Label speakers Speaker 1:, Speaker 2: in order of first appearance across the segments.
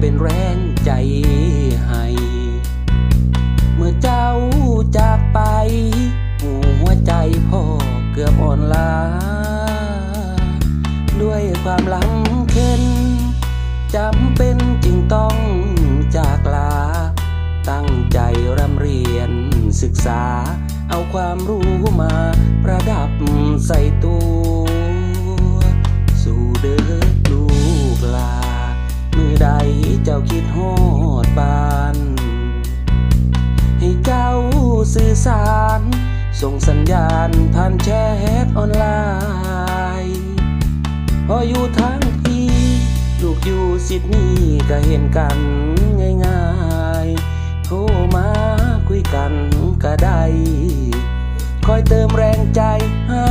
Speaker 1: เป็นแรงใจให้ เมื่อเจ้าจากไป หัวใจพ่อเกือบอ่อนล้า ด้วยความลำเค็นจำเป็นจึงต้องจากลา ตั้งใจร่ำเรียนศึกษา เอาความรู้มาประดับใส่ตัว เจ้าคิดฮอดบ้าน ให้เจ้าสื่อสาร ส่งสัญญาณผ่านแชทออนไลน์พออยู่ทางพี่ลูกอยู่ซิดนีย์ก็เห็นกันง่ายๆ โทรมาคุยกันก็ได้คอยเติมแรงใจให้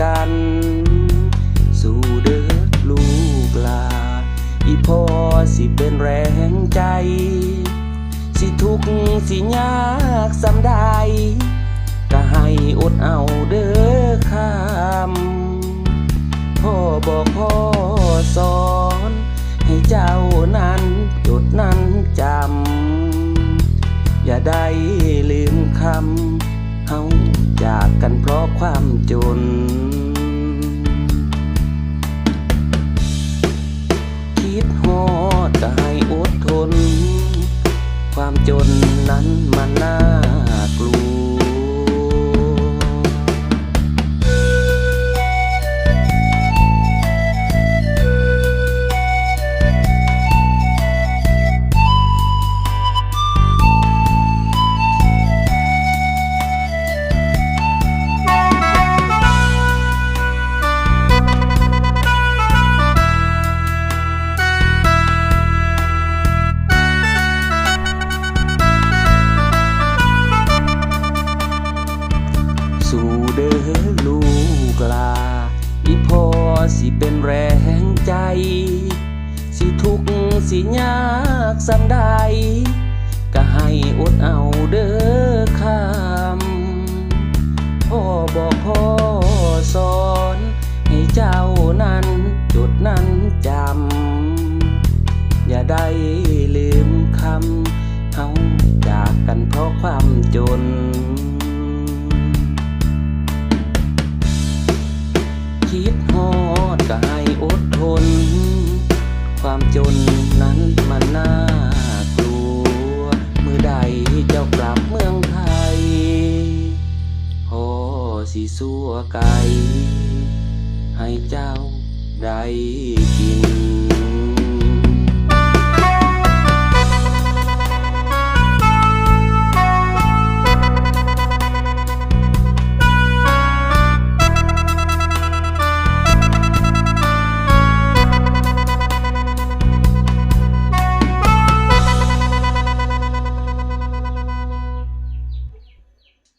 Speaker 1: กัน สิเป็นแรงใจ สิทุกสิยากสำใดก็ให้อดเอาเด้อคำพ่อบอกพ่อสอน ให้เจ้านั้นจดนั้นจำ อย่าได้ลืมคำเฮาจากกันเพราะความจน ความจนนั้นมันน่า สิเป็นแรงใจ สิทุกสิยากสำใด ก็ให้อดเอาเด้อคำพ่อบอกพ่อสอน ให้เจ้านั้นจุดนั้นจำ อย่าได้ลืมคำเฮาจากกันเพราะความจน นั้นมันน่ากลัว มือใดเจ้ากลับเมืองไทยพ่อสิสัวไก่ให้เจ้าได้กิน